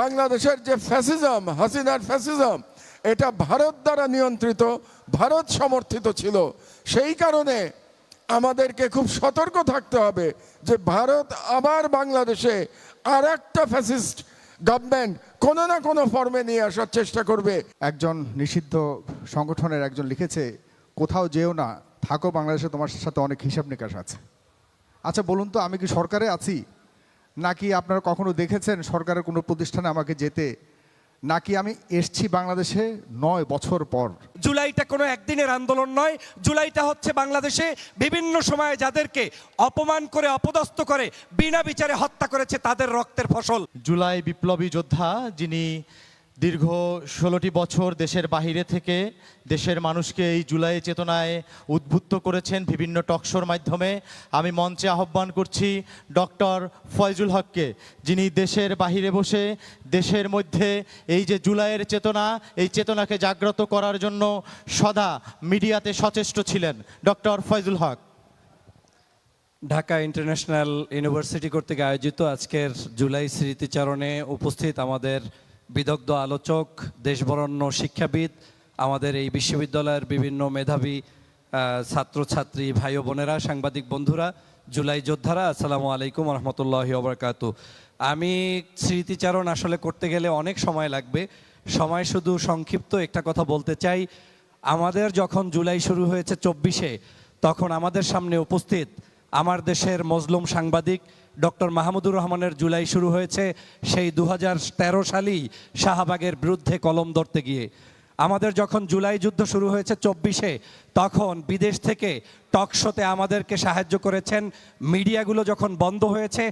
বাংলাদেশের যে ফ্যাসিজম হাসিনার ফ্যাসিজম এটা ভারত দ্বারা নিয়ন্ত্রিত, ভারত সমর্থিত ছিল। সেই কারণে আমাদেরকে খুব সতর্ক থাকতে হবে যে ভারত আবার বাংলাদেশে আর একটা ফ্যাসিস্ট গভর্নমেন্ট কোনো না কোনো ফর্মে নিয়ে আসার চেষ্টা করবে। একজন নিষিদ্ধ সংগঠনের একজন লিখেছে, কোথাও যেও না, থাকো বাংলাদেশে, তোমার সাথে অনেক হিসাব নিকাশ আছে। আচ্ছা বলুন তো, আমি কি সরকারে আছি? নাকি আপনারা কখনো দেখেছেন সরকারের কোনো প্রতিষ্ঠানে আমাকে যেতে? নাকি আমি এসছি বাংলাদেশে নয় বছর পর? জুলাইটা কোনো একদিনের আন্দোলন নয় জুলাইটা হচ্ছে বাংলাদেশে বিভিন্ন সময়ে যাদেরকে অপমান করে অপদস্থ করে বিনা বিচারে হত্যা করেছে তাদের রক্তের ফসল। জুলাই বিপ্লবী যোদ্ধা যিনি দীর্ঘ ষোলোটি বছর দেশের বাহিরে থেকে দেশের মানুষকে এই জুলাই চেতনায় উদ্বুদ্ধ করেছেন বিভিন্ন টকশোর মাধ্যমে। আমি মঞ্চে আহ্বান করছি ডক্টর ফয়জুল হককে, যিনি দেশের বাহিরে বসে, দেশের মধ্যে এই যে জুলাইয়ের চেতনা, এই চেতনাকে জাগ্রত করার জন্য সদা মিডিয়াতে সচেষ্ট ছিলেন doctor Faizul Haque. Dhaka international university কর্তৃক আয়োজিত আজকের জুলাই স্মৃতিচারণে উপস্থিত আমাদের বিদগ্ধ আলোচক, দেশবরণ্য শিক্ষাবিদ, আমাদের এই বিশ্ববিদ্যালয়ের বিভিন্ন মেধাবী ছাত্রছাত্রী ভাই বোনেরা, সাংবাদিক বন্ধুরা, জুলাই যোদ্ধারা, আসসালামু আলাইকুম রহমতুল্লাহ ওবরাকাতু। আমি স্মৃতিচারণ আসলে করতে গেলে অনেক সময় লাগবে। সময় শুধু সংক্ষিপ্ত একটা কথা বলতে চাই। আমাদের যখন জুলাই শুরু হয়েছে চব্বিশে, তখন আমাদের সামনে উপস্থিত আমার দেশের মজলুম সাংবাদিক ডক্টর মাহমুদুর রহমানের জুলাই শুরু হয়েছে, সেই দু হাজার তেরো সালেই শাহবাগের বিরুদ্ধে কলম ধরতে গিয়ে। আমাদের যখন জুলাই যুদ্ধ শুরু হয়েছে চব্বিশে তখন বিদেশ থেকে টকশোতে আমাদেরকে সাহায্য করেছেন। মিডিয়াগুলো যখন বন্ধ হয়েছে,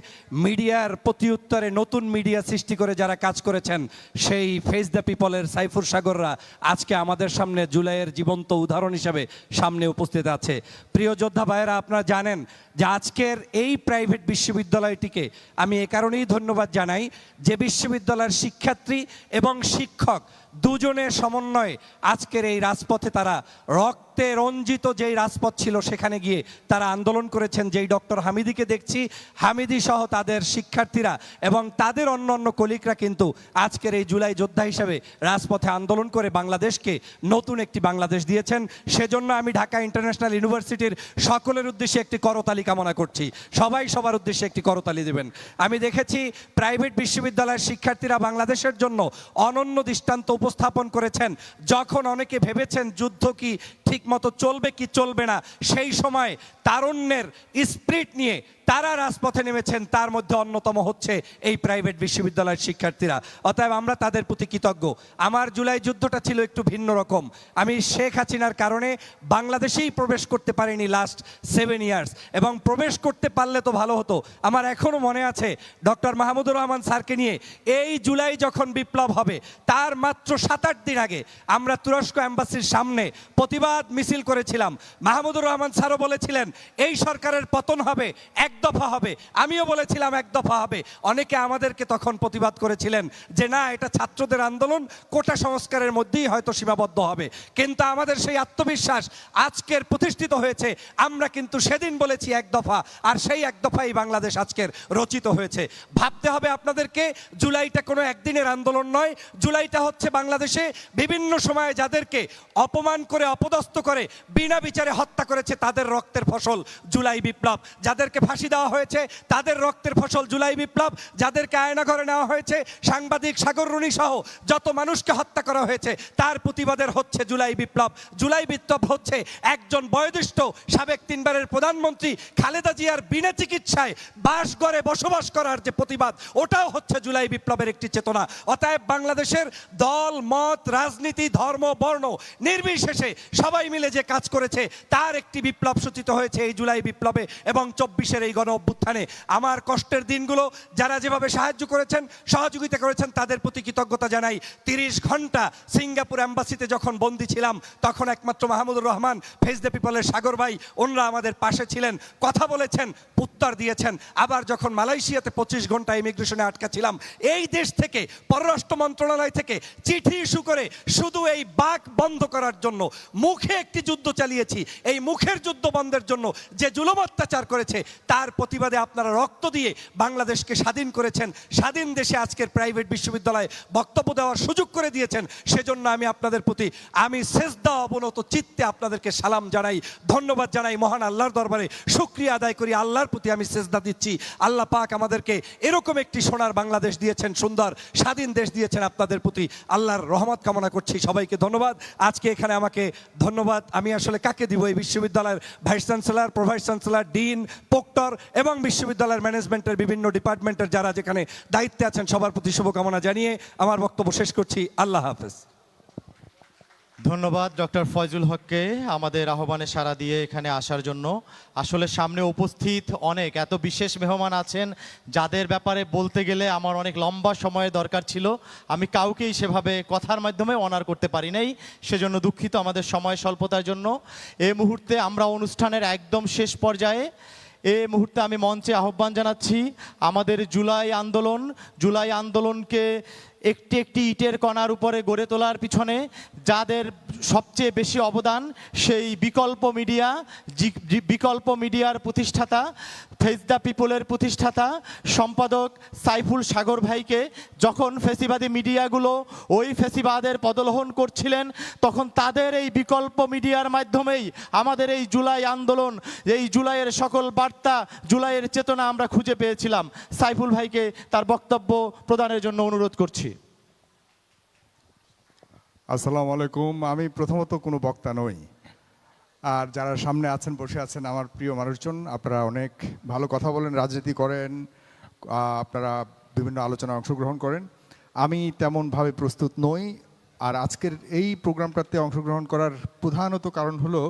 মিডিয়ার প্রতিউত্তরে নতুন মিডিয়া সৃষ্টি করে যারা কাজ করেছেন, সেই ফেস দ্য পিপলের সাইফুর সাগররা আজকে আমাদের সামনে জুলাইয়ের জীবন্ত উদাহরণ হিসাবে সামনে উপস্থিত আছে। প্রিয় যোদ্ধা ভাইয়েরা, আপনারা জানেন যে আজকের এই প্রাইভেট বিশ্ববিদ্যালয়টিকে আমি এ কারণেই ধন্যবাদ জানাই যে বিশ্ববিদ্যালয়ের শিক্ষার্থী এবং শিক্ষক দুজনের সমন্বয়ে আজকের এই রাজপথে তারা রক্তে রঞ্জিত যেই রাজপথ ছিল, সেখানে গিয়ে তারা আন্দোলন করেছেন। যেই ডক্টর হামিদিকে দেখছি, হামিদি সহ তাদের শিক্ষার্থীরা এবং তাদের অন্য অন্য কলিকরা কিন্তু আজকের এই জুলাই যোদ্ধা হিসেবে রাজপথে আন্দোলন করে বাংলাদেশকে নতুন একটি বাংলাদেশ দিয়েছেন। সেজন্য আমি ঢাকা ইন্টারন্যাশনাল ইউনিভার্সিটির সকলের উদ্দেশ্যে একটি করতালি কামনা করছি। সবাই সবার উদ্দেশ্যে একটি করতালি দেবেন। আমি দেখেছি প্রাইভেট বিশ্ববিদ্যালয়ের শিক্ষার্থীরা বাংলাদেশের জন্য অনন্য দৃষ্টান্ত উপস্থাপন করেছেন। যখন অনেকে ভেবেছেন যুদ্ধ কি ঠিকমতো চলবে কি চলবে না, সেই সময় তারুণ্যের স্প্রিট নিয়ে তারা রাজপথে নেমেছেন, তার মধ্যে অন্যতম হচ্ছে এই প্রাইভেট বিশ্ববিদ্যালয়ের শিক্ষার্থীরা। অতএব আমরা তাদের প্রতি কৃতজ্ঞ। আমার জুলাই যুদ্ধটা ছিল একটু ভিন্ন রকম। আমি শেখ হাসিনার কারণে বাংলাদেশেই প্রবেশ করতে পারিনি লাস্ট সেভেন ইয়ার্স এবং প্রবেশ করতে পারলে তো ভালো হতো। আমার এখনও মনে আছে ডক্টর মাহমুদুর রহমান স্যারকে নিয়ে এই জুলাই যখন বিপ্লব হবে, তার মাত্র সাত আট দিন আগে আমরা তুরস্ক অ্যাম্বাসির সামনে প্রতিবাদ মিছিল করেছিলাম। মাহমুদুর রহমান স্যারও বলেছিলেন, এই সরকারের পতন হবে, এক দফা হবে। আমিও বলেছিলাম, এক দফা হবে। অনেকে আমাদেরকে তখন প্রতিবাদ করেছিলেন যে, না, এটা ছাত্রদের আন্দোলন, কোটা সংস্কারের মধ্যেই হয়তো সীমাবদ্ধ হবে। কিন্তু আমাদের সেই আত্মবিশ্বাস আজকের প্রতিষ্ঠিত হয়েছে। আমরা কিন্তু সেদিন বলেছি, এক দফা। আর সেই এক দফাই বাংলাদেশ আজকের রচিত হয়েছে। ভাবতে হবে আপনাদেরকে, জুলাইটা কোনো একদিনের আন্দোলন নয়। জুলাইটা হচ্ছে বাংলাদেশে বিভিন্ন সময়ে যাদেরকে অপমান করে, অপদস্থ করে, বিনা বিচারে হত্যা করেছে তাদের রক্তের ফসল জুলাই বিপ্লব। যাদেরকে ফাঁসি দেওয়া হয়েছে, তাদের রক্তের ফসল জুলাই বিপ্লব। যাদেরকে আয়নাঘরে নেওয়া হয়েছে, সাংবাদিক সাগর রুনি সহ যত মানুষকে হত্যা করা হয়েছে, তার প্রতিবাদের হচ্ছে জুলাই বিপ্লব। জুলাই বিপ্লব হচ্ছে একজন বয়োদিষ্ঠ সাবেক তিনবারের প্রধানমন্ত্রী খালেদা জিয়ার বিনা চিকিৎসায় বাস বাসগড়ে বসবাস করার যে প্রতিবাদ, ওটাও হচ্ছে জুলাই বিপ্লবের একটি চেতনা। অতএব বাংলাদেশের দল, মত, রাজনীতি, ধর্ম, বর্ণ নির্বিশেষে সবাই মিলে যে কাজ করেছে, তার একটি বিপ্লব সূচিত হয়েছে এই জুলাই বিপ্লবে এবং চব্বিশের এই গণ অভ্যুত্থানে। আমার কষ্টের দিনগুলো যারা যেভাবে সাহায্য করেছেন, সহযোগিতা করেছেন, তাদের প্রতি কৃতজ্ঞতা জানাই। তিরিশ ঘণ্টা সিঙ্গাপুর অ্যাম্বাসিতে যখন বন্দী ছিলাম, তখন একমাত্র মাহমুদুর রহমান, ফেস দ্য পিপলের সাগর ভাই ওনরা আমাদের পাশে ছিলেন, কথা বলেছেন, উত্তর দিয়েছেন। আবার যখন মালয়েশিয়াতে পঁচিশ ঘণ্টা ইমিগ্রেশনে আটকা ছিলাম, এই দেশ থেকে, পররাষ্ট্র মন্ত্রণালয় থেকে চিঠি ইস্যু করে শুধু এই বাক বন্ধ করার জন্য মুখে মুখে একটি যুদ্ধ চালিয়েছি। এই মুখের যুদ্ধ বন্ধের জন্য যে জুলুম অত্যাচার করেছে, তার প্রতিবাদে আপনারা রক্ত দিয়ে বাংলাদেশকে স্বাধীন করেছেন। স্বাধীন দেশে আজকের প্রাইভেট বিশ্ববিদ্যালয়ে বক্তব্য দেওয়ার সুযোগ করে দিয়েছেন। সেজন্য আমি আপনাদের প্রতি, আমি সেজদা অবনত চিত্তে আপনাদেরকে সালাম জানাই, ধন্যবাদ জানাই মহান আল্লাহর দরবারে। শুক্রিয়া আদায় করি আল্লাহর প্রতি আমি সেজদা দিচ্ছি। আল্লাহ পাক আমাদেরকে এরকম একটি সোনার বাংলাদেশ দিয়েছেন, সুন্দর স্বাধীন দেশ দিয়েছেন আপনাদের প্রতি। আল্লাহর রহমত কামনা করছি সবাইকে ধন্যবাদ। আজকে এখানে আমাকে ধন্যবাদ আমি আসলে কাকে দিব এই বিশ্ববিদ্যালয়ের vice chancellor, pro vice chancellor, dean proctor এবং বিশ্ববিদ্যালয়ের ম্যানেজমেন্টের বিভিন্ন ডিপার্টমেন্টের যারা যেখানে দায়িত্বে আছেন সবার প্রতি শুভকামনা জানিয়ে আমার বক্তব্য শেষ করছি। আল্লাহ হাফেজ। ধন্যবাদ, ডক্টর ফয়জুল হককে আমাদের আহ্বানে সাড়া দিয়ে এখানে আসার জন্য। আসলে সামনে উপস্থিত অনেক, এত বিশেষ মেহমান আছেন, যাদের ব্যাপারে বলতে গেলে আমার অনেক লম্বা সময়ের দরকার ছিল। আমি কাউকেই সেভাবে কথার মাধ্যমে অনার করতে পারি নাই, সেজন্য দুঃখিত আমাদের সময় স্বল্পতার জন্য। এ মুহূর্তে আমরা অনুষ্ঠানের একদম শেষ পর্যায়ে, এ মুহূর্তে আমি মঞ্চে আহ্বান জানাচ্ছি, আমাদের জুলাই আন্দোলন, জুলাই আন্দোলনকে একটি একটি ইটের কণার উপরে গড়ে তোলার পিছনে যাদের সবচেয়ে বেশি অবদান সেই বিকল্প মিডিয়া বিকল্প মিডিয়ার প্রতিষ্ঠাতা ফেস দ্য পিপলের প্রতিষ্ঠাতা, সম্পাদক সাইফুল সাগর ভাইকে যখন ফেসিবাদী মিডিয়াগুলো ওই ফেসিবাদের পদলোহন করছিলেন, তখন তাদের এই বিকল্প মিডিয়ার মাধ্যমেই আমাদের এই জুলাই আন্দোলন, এই জুলাইয়ের সকল বার্তা, জুলাইয়ের চেতনা আমরা খুঁজে পেয়েছিলাম। সাইফুল ভাইকে তার বক্তব্য প্রদানের জন্য অনুরোধ করছি। আসসালামু আলাইকুম। আমি প্রথমত কোনো বক্তা নই। আর যারা সামনে আছেন, বসে আছেন, আমার প্রিয় মানুষজন, আপনারা অনেক ভালো কথা বলেন, রাজনীতি করেন আপনারা বিভিন্ন আলোচনায় অংশগ্রহণ করেন। আমি তেমনভাবে প্রস্তুত নই। আর আজকের এই প্রোগ্রামটাতে অংশগ্রহণ করার প্রধানত কারণ হলো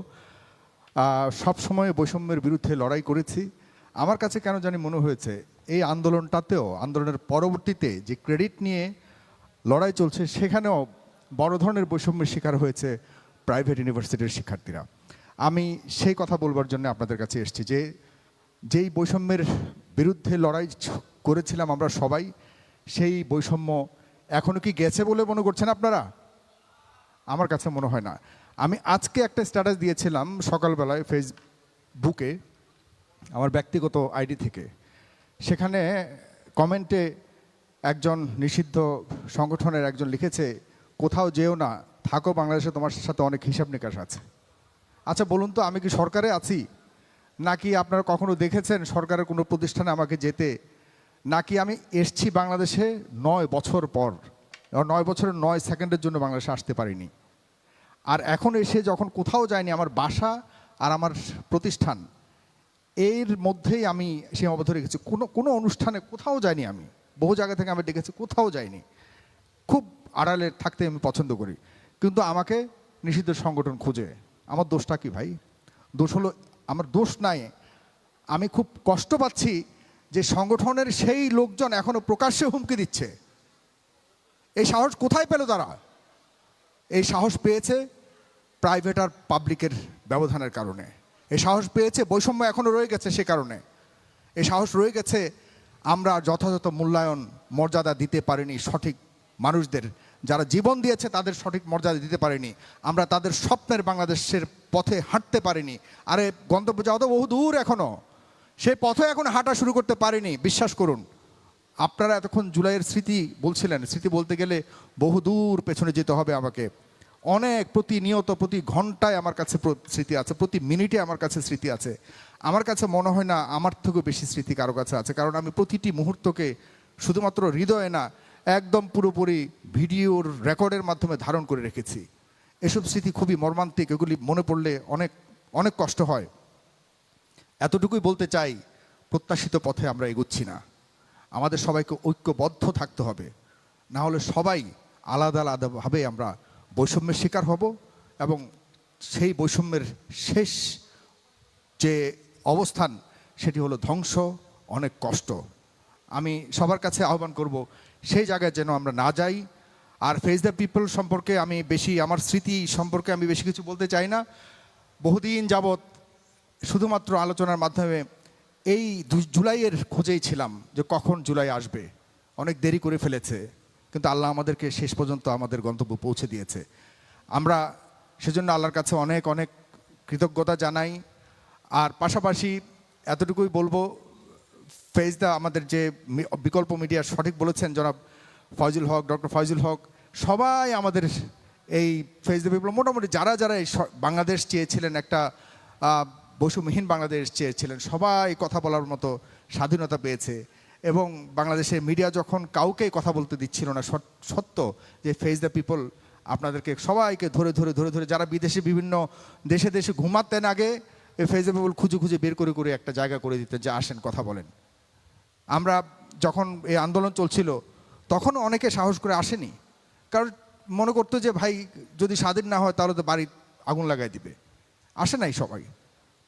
সব সময় বৈষম্যের বিরুদ্ধে লড়াই করেছি। আমার কাছে কেন জানি মনে হয়েছে, এই আন্দোলনটাতেও, আন্দোলনের পরবর্তীতে যে ক্রেডিট নিয়ে লড়াই চলছে, সেখানেও বড় ধরনের বৈষম্যের শিকার হয়েছে প্রাইভেট ইউনিভার্সিটির শিক্ষার্থীরা। আমি সেই কথা বলবার জন্য আপনাদের কাছে এসেছি যে, যেই বৈষম্যের বিরুদ্ধে লড়াই করেছিলাম আমরা সবাই, সেই বৈষম্য এখনও কি গেছে বলে মনে করছেন আপনারা? আমার কাছে মনে হয় না। আমি আজকে একটা স্ট্যাটাস দিয়েছিলাম সকালবেলায় ফেসবুকে আমার ব্যক্তিগত আইডি থেকে। সেখানে কমেন্টে একজন নিষিদ্ধ সংগঠনের একজন লিখেছে কোথাও যেও না, থাকো বাংলাদেশে, তোমার সাথে অনেক হিসাব নিকাশ আছে। আচ্ছা বলুন তো, আমি কি সরকারে আছি? নাকি আপনারা কখনো দেখেছেন সরকারের কোনো প্রতিষ্ঠানে আমাকে যেতে? নাকি আমি এসছি বাংলাদেশে নয় বছর পর নয় বছরের নয় সেকেন্ডের জন্য বাংলাদেশে আসতে পারিনি। আর এখন এসে যখন কোথাও যায়নি আমার বাসা আর আমার প্রতিষ্ঠান, এর মধ্যেই আমি সীমাবদ্ধ রেখেছি। কোনো কোনো অনুষ্ঠানে কোথাও যাইনি আমি। বহু জায়গা থেকে আমি ডেকেছি কোথাও যাইনি। খুব আড়ালে থাকতে আমি পছন্দ করি। কিন্তু আমাকে নিষিদ্ধ সংগঠন খুঁজে। আমার দোষটা কি ভাই? দোষ হলো, আমার দোষ নাই। আমি খুব কষ্ট পাচ্ছি যে সংগঠনের সেই লোকজন এখনও প্রকাশ্যে হুমকি দিচ্ছে। এই সাহস কোথায় পেল তারা? এই সাহস পেয়েছে প্রাইভেট আর পাবলিকের ব্যবধানের কারণে। এই সাহস পেয়েছে, বৈষম্য এখনও রয়ে গেছে সে কারণে। এই সাহস রয়ে গেছে, আমরা যথাযথ মূল্যায়ন, মর্যাদা দিতে পারিনি সঠিক মানুষদের, যারা জীবন দিয়েছে তাদের সঠিক মর্যাদা দিতে পারিনি। আমরা তাদের স্বপ্নের বাংলাদেশের পথে হাঁটতে পারিনি। আরে গন্তব্য যাওয়া তো বহু দূর এখনও সেই পথে এখন হাঁটা শুরু করতে পারিনি, বিশ্বাস করুন। আপনারা এতক্ষণ জুলাইয়ের স্মৃতি বলছিলেন, স্মৃতি বলতে গেলে বহু দূর পেছনে যেতে হবে আমাকে। অনেক প্রতিনিয়ত, প্রতি ঘন্টায় আমার কাছে স্মৃতি আছে, প্রতি মিনিটে আমার কাছে স্মৃতি আছে। আমার কাছে মনে হয় না, আমার থেকেও বেশি স্মৃতি কারও কাছে আছে। কারণ আমি প্রতিটি মুহূর্তকে শুধুমাত্র হৃদয়ে না একদম পুরোপুরি ভিডিওর রেকর্ডের মাধ্যমে ধারণ করে রেখেছি। এসব স্মৃতি খুবই মর্মান্তিক, এগুলি মনে পড়লে অনেক অনেক কষ্ট হয়। এতটুকুই বলতে চাই, প্রত্যাশিত পথে আমরা এগুচ্ছি না। আমাদের সবাইকে ঐক্যবদ্ধ থাকতে হবে। না হলে সবাই আলাদা আলাদাভাবে আমরা বৈষম্যের শিকার হব এবং সেই বৈষম্যের শেষ যে অবস্থান, সেটি হলো ধ্বংস, অনেক কষ্ট। আমি সবার কাছে আহ্বান করব সেই জায়গায় যেন আমরা না যাই। আর ফেস দ্য পিপল সম্পর্কে আমি বেশি, আমার স্মৃতি সম্পর্কে আমি বেশি কিছু বলতে চাই না। বহুদিন যাবৎ শুধুমাত্র আলোচনার মাধ্যমে এই জুলাইয়ের খোঁজেই ছিলাম যে কখন জুলাই আসবে। অনেক দেরি করে ফেলেছে, কিন্তু আল্লাহ আমাদেরকে শেষ পর্যন্ত আমাদের গন্তব্য পৌঁছে দিয়েছে। আমরা সেজন্য আল্লাহর কাছে অনেক অনেক কৃতজ্ঞতা জানাই। আর পাশাপাশি এতটুকুই বলব ফেজদা আমাদের যে বিকল্প মিডিয়া সঠিক বলেছেন জনাব ফয়জুল হক, ডক্টর ফয়জুল হক, সবাই আমাদের এই ফেজদা বিপ্লব মোটামুটি যারা যারা এই বাংলাদেশ চেয়েছিলেন একটা বৈষম্যহীন বাংলাদেশ চেয়েছিলেন, সবাই কথা বলার মতো স্বাধীনতা পেয়েছে। এবং বাংলাদেশের মিডিয়া যখন কাউকে কথা বলতে দিচ্ছিল না সত্য যে ফেস দ্য পিপল আপনাদেরকে সবাইকে ধরে ধরে ধরে ধরে, যারা বিদেশে বিভিন্ন দেশে দেশে ঘুমাতেন আগে ফেস দ্য পিপল খুঁজে খুঁজে বের করে করে একটা জায়গা করে দিতে যে আসেন, কথা বলেন। আমরা যখন এই আন্দোলন চলছিল তখন অনেকে সাহস করে আসেনি। কারণ মনে করতো যে, ভাই, যদি স্বাধীন না হয়, তাহলে তো বাড়ি আগুন লাগাই দিবে। আসে নাই সবাই।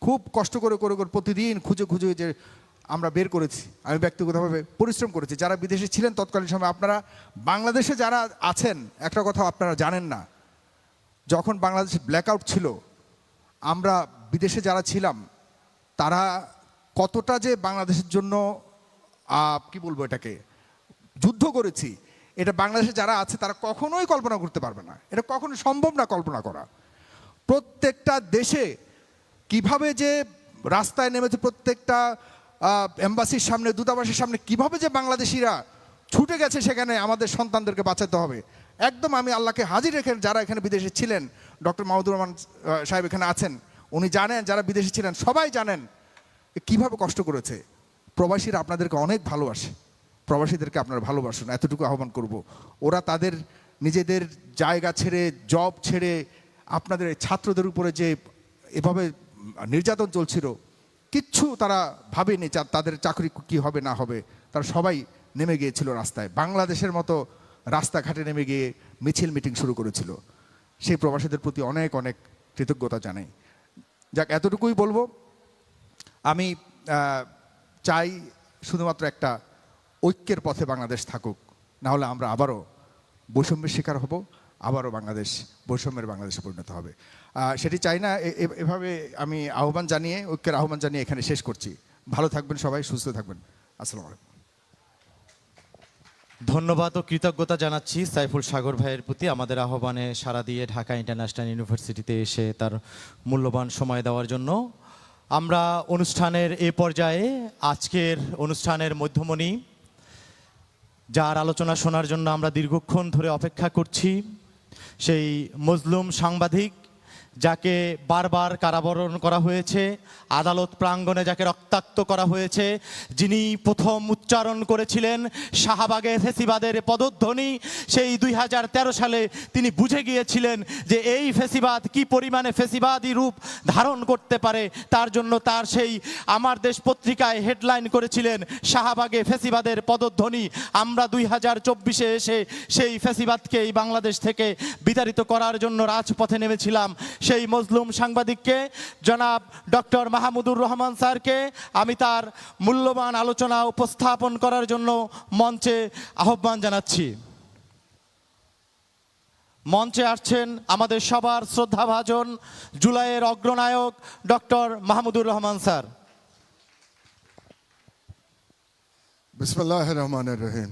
খুব কষ্ট করে করে করে প্রতিদিন খুঁজে খুঁজে যে আমরা বের করেছি। আমি ব্যক্তিগতভাবে পরিশ্রম করেছি। যারা বিদেশে ছিলেন তৎকালীন সময় আপনারা, বাংলাদেশে যারা আছেন, একটা কথা আপনারা জানেন না। যখন বাংলাদেশে ব্ল্যাকআউট ছিল, আমরা বিদেশে যারা ছিলাম, তারা কতটা যে বাংলাদেশের জন্য কি বলব এটাকে? যুদ্ধ করেছি। এটা বাংলাদেশে যারা আছে, তারা কখনোই কল্পনা করতে পারবে না। এটা কখনো সম্ভব না কল্পনা করা। প্রত্যেকটা দেশে কীভাবে যে রাস্তায় নেমেছে প্রত্যেকটা এম্বাসির সামনে, দূতাবাসের সামনে, কীভাবে যে বাংলাদেশিরা ছুটে গেছে, সেখানে আমাদের সন্তানদেরকে বাঁচাতে হবে। একদম আমি আল্লাহকে হাজির রেখে যারা এখানে বিদেশে ছিলেন, ডক্টর মাহমুদুর রহমান সাহেব এখানে আছেন, উনি জানেন, যারা বিদেশে ছিলেন, সবাই জানেন কীভাবে কষ্ট করেছে। প্রবাসীরা আপনাদেরকে অনেক ভালোবাসে। প্রবাসীদেরকে আপনারা ভালোবাসুন, এতটুকু আহ্বান করব। ওরা তাদের নিজেদের জায়গা ছেড়ে জব ছেড়ে, আপনাদের ছাত্রদের উপরে যে এভাবে নির্যাতন চলছিল, কিচ্ছু তারা ভাবেনি তাদের চাকরি কি হবে, না হবে। তারা সবাই নেমে গিয়েছিল রাস্তায়। বাংলাদেশের মতো রাস্তাঘাটে নেমে গিয়ে মিছিল, মিটিং শুরু করেছিল। সেই প্রবাসীদের প্রতি অনেক অনেক কৃতজ্ঞতা জানাই। যাক, এতটুকুই বলব। আমি চাই শুধুমাত্র একটা ঐক্যের পথে বাংলাদেশ থাকুক। না হলে আমরা আবারও বৈষম্যের শিকার হব, আবারও বাংলাদেশ, বৈষম্যের বাংলাদেশে পরিণত হবে। সেটি চাই না এভাবে আমি আহ্বান জানিয়ে, ঐক্যের আহ্বান জানিয়ে এখানে শেষ করছি। ভালো থাকবেন সবাই, সুস্থ থাকবেন। আসসালামু আলাইকুম। ধন্যবাদ ও কৃতজ্ঞতা জানাচ্ছি সাইফুল সাগর ভাইয়ের প্রতি। আমাদের আহ্বানে সাড়া দিয়ে ঢাকা ইন্টারন্যাশনাল ইউনিভার্সিটিতে এসে তার মূল্যবান সময় দেওয়ার জন্য আমরা অনুষ্ঠানের এ পর্যায়ে আজকের অনুষ্ঠানের মধ্যমণি, যার আলোচনা শোনার জন্য আমরা দীর্ঘক্ষণ ধরে অপেক্ষা করছি, সেই মজলুম সাংবাদিক যাকে বারবার কারাবরণ করা হয়েছে, আদালত প্রাঙ্গণে যাকে রক্তাক্ত করা হয়েছে, যিনি প্রথম উচ্চারণ করেছিলেন শাহবাগে ফেসিবাদের পদধ্বনি, সেই দুই হাজার তেরো সালে তিনি বুঝে গিয়েছিলেন যে এই ফেসিবাদ কি পরিমাণে ফেসিবাদী রূপ ধারণ করতে পারে, তার জন্য তার সেই আমার দেশ পত্রিকায় হেডলাইন করেছিলেন শাহবাগে ফেসিবাদের পদধ্বনি। আমরা দুই হাজার চব্বিশে এসে সেই ফেসিবাদকে এই বাংলাদেশ থেকে বিতাড়িত করার জন্য রাজপথে নেমেছিলাম। সেই মজলুম সাংবাদিককে, জনাব ডক্টর মাহমুদুর রহমান স্যারকে আমি তার মূল্যবান আলোচনা উপস্থাপন করার জন্য মঞ্চে আহ্বান জানাচ্ছি। মঞ্চে আসছেন আমাদের সবার শ্রদ্ধাভাজন জুলাইয়ের অগ্রনায়ক ডক্টর মাহমুদুর রহমান স্যার। রহমানের রহিম।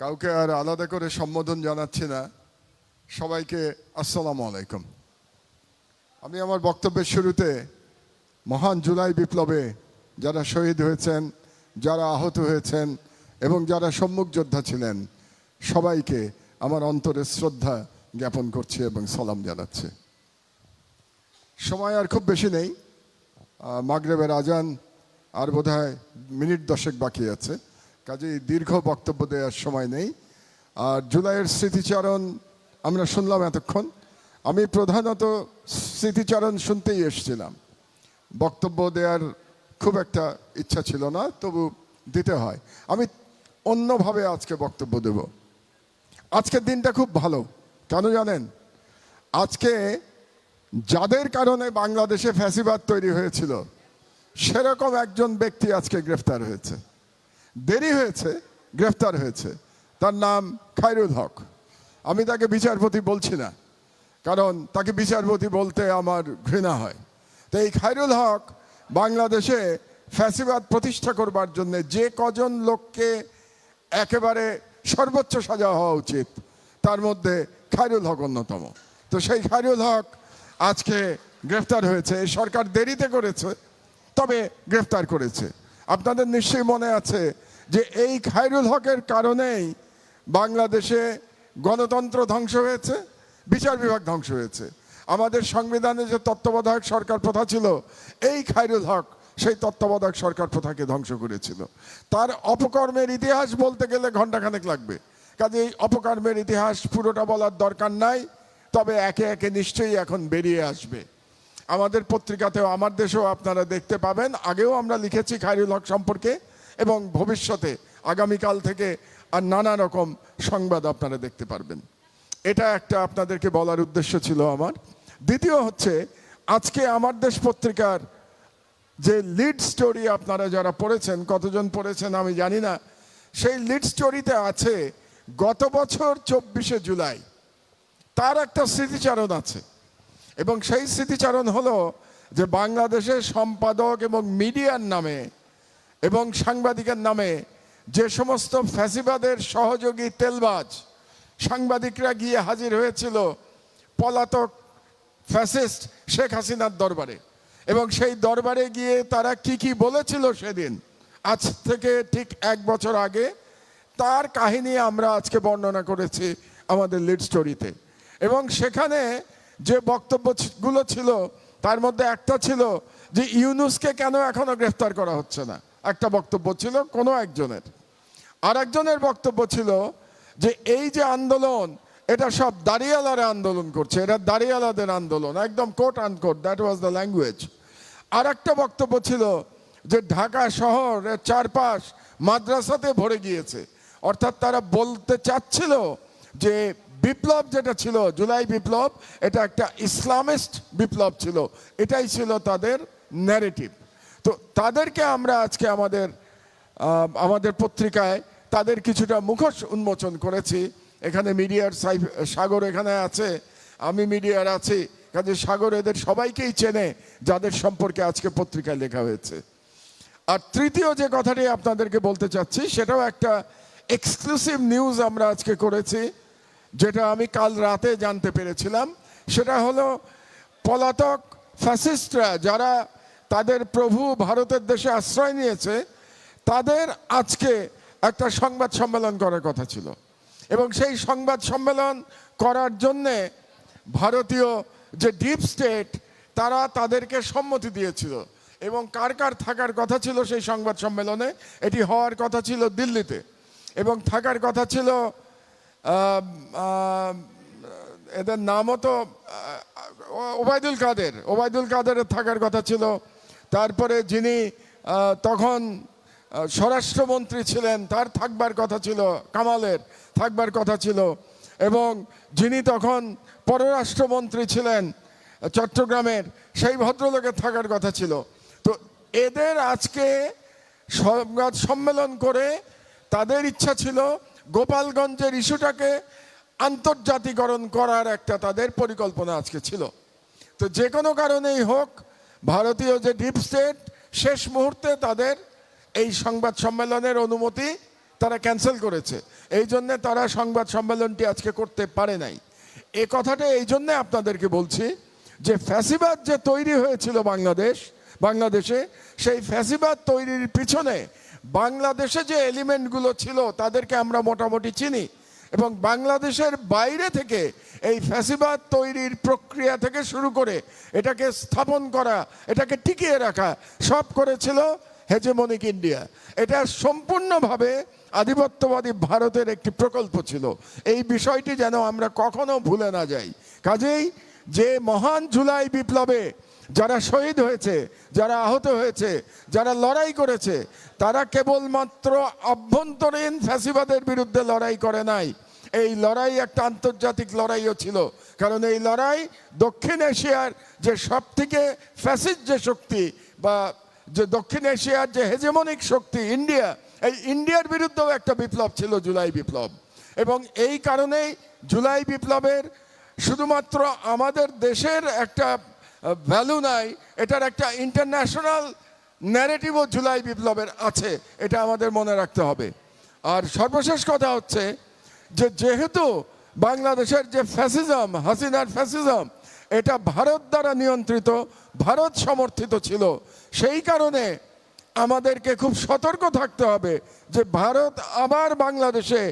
কাউকে আর আলাদা করে সম্বোধন জানাচ্ছি না। সবাইকে আসসালামু আলাইকুম। আমি আমার বক্তব্যের শুরুতে মহান জুলাই বিপ্লবে যারা শহীদ হয়েছেন, যারা আহত হয়েছেন এবং যারা সম্মুখ যোদ্ধা ছিলেন, সবাইকে আমার অন্তরে শ্রদ্ধা জ্ঞাপন করছি এবং সালাম জানাচ্ছি। সময় আর খুব বেশি নেই। মাগরেবের আজান আর বোধহয় মিনিট দশেক বাকি আছে। কাজেই দীর্ঘ বক্তব্য দেওয়ার সময় নেই। আর জুলাইয়ের স্মৃতিচারণ আমরা শুনলাম এতক্ষণ। আমি প্রধানত স্মৃতিচারণ শুনতেই এসেছিলাম। বক্তব্য দেওয়ার খুব একটা ইচ্ছা ছিল না, তবু দিতে হয়। আমি অন্যভাবে আজকে বক্তব্য দেব। আজকের দিনটা খুব ভালো, কেন জানেন? আজকে যাদের কারণে বাংলাদেশে ফ্যাসিবাদ তৈরি হয়েছিল, সেরকম একজন ব্যক্তি আজকে গ্রেফতার হয়েছে। দেরি হয়েছে, গ্রেফতার হয়েছে। তার নাম খায়রুল হক। আমি তাকে বিচারপতি বলছি না, কারণ তাকে বিচারপতি বলতে আমার ঘৃণা হয়। তো এই খায়রুল হক বাংলাদেশে ফ্যাসিবাদ প্রতিষ্ঠা করবার জন্য যে কজন লোককে একেবারে সর্বোচ্চ সাজা হওয়া উচিত, তার মধ্যে খায়রুল হক অন্যতম। তো সেই খায়রুল হক আজকে গ্রেফতার হয়েছে সরকার দেরিতে করেছে, তবে গ্রেফতার করেছে। আপনাদের নিশ্চয়ই মনে আছে যে এই খায়রুল হকের কারণেই বাংলাদেশে গণতন্ত্র ধ্বংস হয়েছে, বিচার বিভাগ ধ্বংস হয়েছে। আমাদের সংবিধানে যে তত্ত্বাবধায়ক সরকার প্রথা ছিল, এই খায়রুল হক সেই তত্ত্বাবধায়ক সরকার প্রথাকে ধ্বংস করেছিল। তার অপকর্মের ইতিহাস বলতে গেলে ঘন্টাখানেক লাগবে। কাজে এই অপকর্মের ইতিহাস পুরোটা বলার দরকার নাই, তবে একে একে নিশ্চয়ই এখন বেরিয়ে আসবে। আমাদের পত্রিকাতেও, আমার দেশেও আপনারা দেখতে পাবেন, আগেও আমরা লিখেছি খায়রুল হক সম্পর্কে এবং ভবিষ্যতে, আগামীকাল থেকে আর নানা রকম সংবাদ আপনারা দেখতে পারবেন। এটা একটা আপনাদেরকে বলার উদ্দেশ্য ছিল আমার। দ্বিতীয় হচ্ছে, আজকে আমার দেশ পত্রিকার যে লিড স্টোরি আপনারা যারা পড়েছেন, কতজন পড়েছেন আমি জানি না, সেই লিড স্টোরিতে আছে, গত বছর চব্বিশে জুলাই, তার একটা স্মৃতিচারণ আছে। এবং সেই স্মৃতিচারণ হলো যে বাংলাদেশের সম্পাদক এবং মিডিয়ার নামে এবং সাংবাদিকের নামে যে সমস্ত ফ্যাসিবাদের সহযোগী তেলবাজ সাংবাদিকরা গিয়ে হাজির হয়েছিল পলাতক ফ্যাসিস্ট শেখ হাসিনার দরবারে। এবং সেই দরবারে গিয়ে তারা কি কি বলেছিল সেদিন? আজ থেকে ঠিক এক বছর আগে তার কাহিনী আমরা আজকে বর্ণনা করেছি আমাদের লিড স্টোরিতে। এবং সেখানে যে বক্তব্যগুলো ছিল, তার মধ্যে একটা ছিল যে ইউনুসকে কেন এখনও গ্রেফতার করা হচ্ছে না? একটা বক্তব্য ছিল, কোনো একজনের। আর একজনের বক্তব্য ছিল যে এই যে আন্দোলন, এটা সব দাঁড়িয়ালারা আন্দোলন করছে, এটা দাঁড়িয়ালাদের আন্দোলন, একদম quote unquote that was the language আর একটা বক্তব্য ছিল যে ঢাকা শহরের চারপাশ মাদ্রাসাতে ভরে গিয়েছে। অর্থাৎ তারা বলতে চাচ্ছিল যে বিপ্লব যেটা ছিল, জুলাই বিপ্লব, এটা একটা ইসলামিস্ট বিপ্লব ছিল। এটাই ছিল তাদের ন্যারেটিভ তো তাদেরকে আমরা আজকে আমাদের আমাদের পত্রিকায় তাদের কিছুটা মুখোশ উন্মোচন করেছি। এখানে মিডিয়ার সাগর এখানে আছে, আমি মিডিয়ার আছি। কাজে সাগর এদের সবাইকেই চেনে, যাদের সম্পর্কে আজকে পত্রিকায় লেখা হয়েছে। আর তৃতীয় যে কথাটি আপনাদেরকে বলতে চাচ্ছি, সেটাও একটা এক্সক্লুসিভ নিউজ আমরা আজকে করেছি, যেটা আমি কাল রাতে জানতে পেরেছিলাম। সেটা হলো পলাতক ফ্যাসিস্টরা যারা তাদের প্রভু ভারতের দেশে আশ্রয় নিয়েছে, তাদের আজকে একটা সংবাদ সম্মেলন করার কথা ছিল। এবং সেই সংবাদ সম্মেলন করার জন্যে ভারতীয় যে ডিপ স্টেট, তারা তাদেরকে সম্মতি দিয়েছিল। এবং কার কার থাকার কথা ছিল সেই সংবাদ সম্মেলনে, এটি হওয়ার কথা ছিল দিল্লিতে। এবং থাকার কথা ছিল এদের নামও তো ওবায়দুল কাদের ওবায়দুল কাদের থাকার কথা ছিল তারপরে যিনি তখন স্বরাষ্ট্রমন্ত্রী ছিলেন, তার থাকবার কথা ছিল, কামালের থাকবার কথা ছিল। এবং যিনি তখন পররাষ্ট্রমন্ত্রী ছিলেন, চট্টগ্রামের, সেই ভদ্রলোকের থাকার কথা ছিল। তো এদের আজকে সংবাদ সম্মেলন করে তাদের ইচ্ছা ছিল গোপালগঞ্জের ইস্যুটাকে আন্তর্জাতিকরণ করার একটা তাদের পরিকল্পনা আজকে ছিল। তো যে কোনো কারণেই হোক ভারতীয় যে ডিপ স্টেট, শেষ মুহূর্তে তাদের এই সংবাদ সম্মেলনের অনুমতি তারা ক্যান্সেল করেছে। এই জন্যে তারা সংবাদ সম্মেলনটি আজকে করতে পারে নাই। এ কথাটা এই জন্যে আপনাদেরকে বলছি যে ফ্যাসিবাদ যে তৈরি হয়েছিল বাংলাদেশ, বাংলাদেশে, সেই ফ্যাসিবাদ তৈরির পিছনে বাংলাদেশে যে এলিমেন্টগুলো ছিল, তাদেরকে আমরা মোটামুটি চিনি। এবং বাংলাদেশের বাইরে থেকে এই ফ্যাসিবাদ তৈরির প্রক্রিয়া থেকে শুরু করে এটাকে স্থাপন করা, এটাকে টিকিয়ে রাখা, সব করেছিল হেজেমনিক ইন্ডিয়া। এটা সম্পূর্ণভাবে আধিপত্যবাদী ভারতের একটি প্রকল্প ছিল। এই বিষয়টি যেন আমরা কখনো ভুলে না যাই। কাজেই যে মহান জুলাই বিপ্লবে যারা শহীদ হয়েছে, যারা আহত হয়েছে, যারা লড়াই করেছে, তারা কেবলমাত্র অভ্যন্তরীণ ফ্যাসিবাদের বিরুদ্ধে লড়াই করে নাই। এই লড়াই একটা আন্তর্জাতিক লড়াইও ছিল। কারণ এই লড়াই দক্ষিণ এশিয়ার যে সব থেকে ফ্যাসিস্ট যে শক্তি বা যে দক্ষিণ এশিয়ার যে হেজেমনিক শক্তি ইন্ডিয়া, এই ইন্ডিয়ার বিরুদ্ধেও একটা বিপ্লব ছিল, জুলাই বিপ্লব। এবং এই কারণেই জুলাই বিপ্লবের শুধুমাত্র আমাদের দেশের একটা ভ্যালু নাই, এটার একটা ইন্টারন্যাশনাল ন্যারেটিভও জুলাই বিপ্লবের আছে, এটা আমাদের মনে রাখতে হবে। আর সর্বশেষ কথা হচ্ছে যে যেহেতু বাংলাদেশের যে ফ্যাসিজম, হাসিনার ফ্যাসিজম, এটা ভারত দ্বারা নিয়ন্ত্রিত, ভারত সমর্থিত ছিল, সেই কারণে আমাদেরকে খুব সতর্ক থাকতে হবে যে ভারত আবার বাংলাদেশে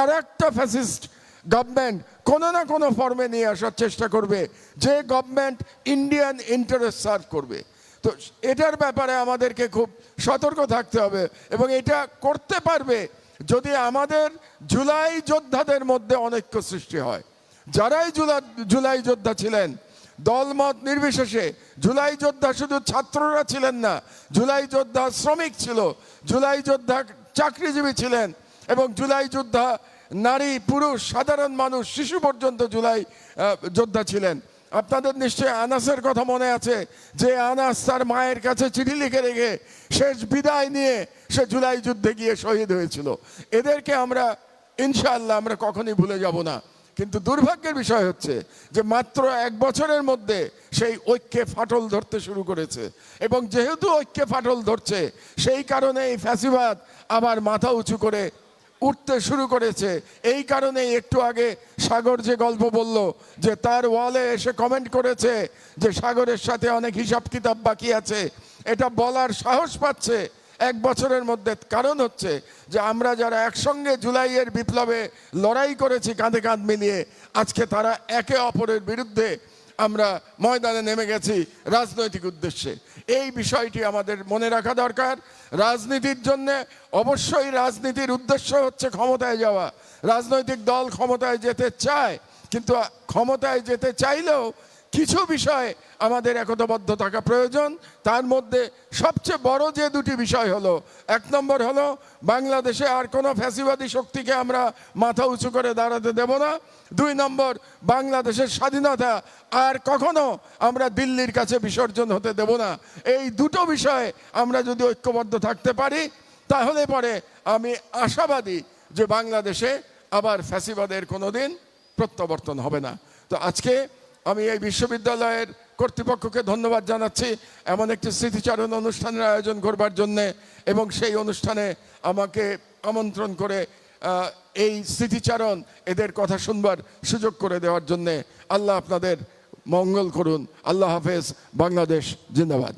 আর একটা ফ্যাসিস্ট গভর্নমেন্ট কোনো না কোনো ফর্মে নিয়ে আসার চেষ্টা করবে, যে গভর্নমেন্ট ইন্ডিয়ান ইন্টারেস্ট সার্ভ করবে। তো এটার ব্যাপারে আমাদেরকে খুব সতর্ক থাকতে হবে এবং এটা করতে পারবে যদি আমাদের জুলাই যোদ্ধাদের মধ্যে অনৈক্য সৃষ্টি হয়, যারাই জুলাই জুলাই যোদ্ধা ছিলেন, দলমত নির্বিশেষে জুলাই যোদ্ধা শুধু ছাত্ররা ছিলেন না, জুলাই যোদ্ধা শ্রমিক ছিল, জুলাই যোদ্ধা চাকরিজীবী ছিলেন এবং জুলাই যোদ্ধা নারী, পুরুষ, সাধারণ মানুষ, শিশু পর্যন্ত জুলাই যোদ্ধা ছিলেন। আপনাদের নিশ্চয়ই আনাসের কথা মনে আছে, যে আনাস তার মায়ের কাছে চিঠি লিখে রেখে শেষ বিদায় নিয়ে সে জুলাই যুদ্ধে গিয়ে শহীদ হয়েছিল। এদেরকে আমরা, ইনশাআল্লাহ আমরা কখনই ভুলে যাব না। কিন্তু দুর্ভাগ্যের বিষয় হচ্ছে যে মাত্র এক বছরের মধ্যে সেই ঐক্যে ফাটল ধরতে শুরু করেছে। এবং যেহেতু ঐক্যে ফাটল ধরছে, সেই কারণে এই ফ্যাসিবাদ আবার মাথা উঁচু করে উঠতে শুরু করেছে। এই কারণে একটু আগে সাগর যে গল্প বলল, যে তার ওয়ালে এসে কমেন্ট করেছে যে সাগরের সাথে অনেক হিসাব কিতাব বাকি আছে। এটা বলার সাহস পাচ্ছে। এক বছরের মধ্যে কারণ হচ্ছে যে আমরা যারা একসঙ্গে জুলাইয়ের বিপ্লবে লড়াই করেছি কাঁধে কাঁধ মিলিয়ে, আজকে তারা একে অপরের বিরুদ্ধে আমরা ময়দানে নেমে গেছি রাজনৈতিক উদ্দেশ্যে। এই বিষয়টি আমাদের মনে রাখা দরকার। রাজনীতির জন্যে অবশ্যই রাজনীতির উদ্দেশ্য হচ্ছে ক্ষমতায় যাওয়া। রাজনৈতিক দল ক্ষমতায় যেতে চায়, কিন্তু ক্ষমতায় যেতে চাইলেও কিছু বিষয়ে আমাদের একতাবদ্ধ থাকা প্রয়োজন। তার মধ্যে সবচেয়ে বড় যে দুটি বিষয় হলো, এক নম্বর হলো, বাংলাদেশে আর কোনো ফ্যাসিবাদী শক্তিকে আমরা মাথা উঁচু করে দাঁড়াতে দেব না। দুই নম্বর, বাংলাদেশের স্বাধীনতা আর কখনো আমরা দিল্লির কাছে বিসর্জন হতে দেব না। এই দুটো বিষয়ে আমরা যদি ঐক্যবদ্ধ থাকতে পারি, তাহলে পরে আমি আশাবাদী যে বাংলাদেশে আবার ফ্যাসিবাদের কোনো দিন প্রত্যাবর্তন হবে না। তো আজকে আমি এই বিশ্ববিদ্যালয়ের কর্তৃপক্ষকে ধন্যবাদ জানাচ্ছি এমন একটি স্মৃতিচারণ অনুষ্ঠানের আয়োজন করবার জন্যে এবং সেই অনুষ্ঠানে আমাকে আমন্ত্রণ করে এই স্মৃতিচারণ এদের কথা শুনবার সুযোগ করে দেওয়ার জন্যে আল্লাহ আপনাদের মঙ্গল করুন। আল্লাহ হাফেজ, বাংলাদেশ জিন্দাবাদ।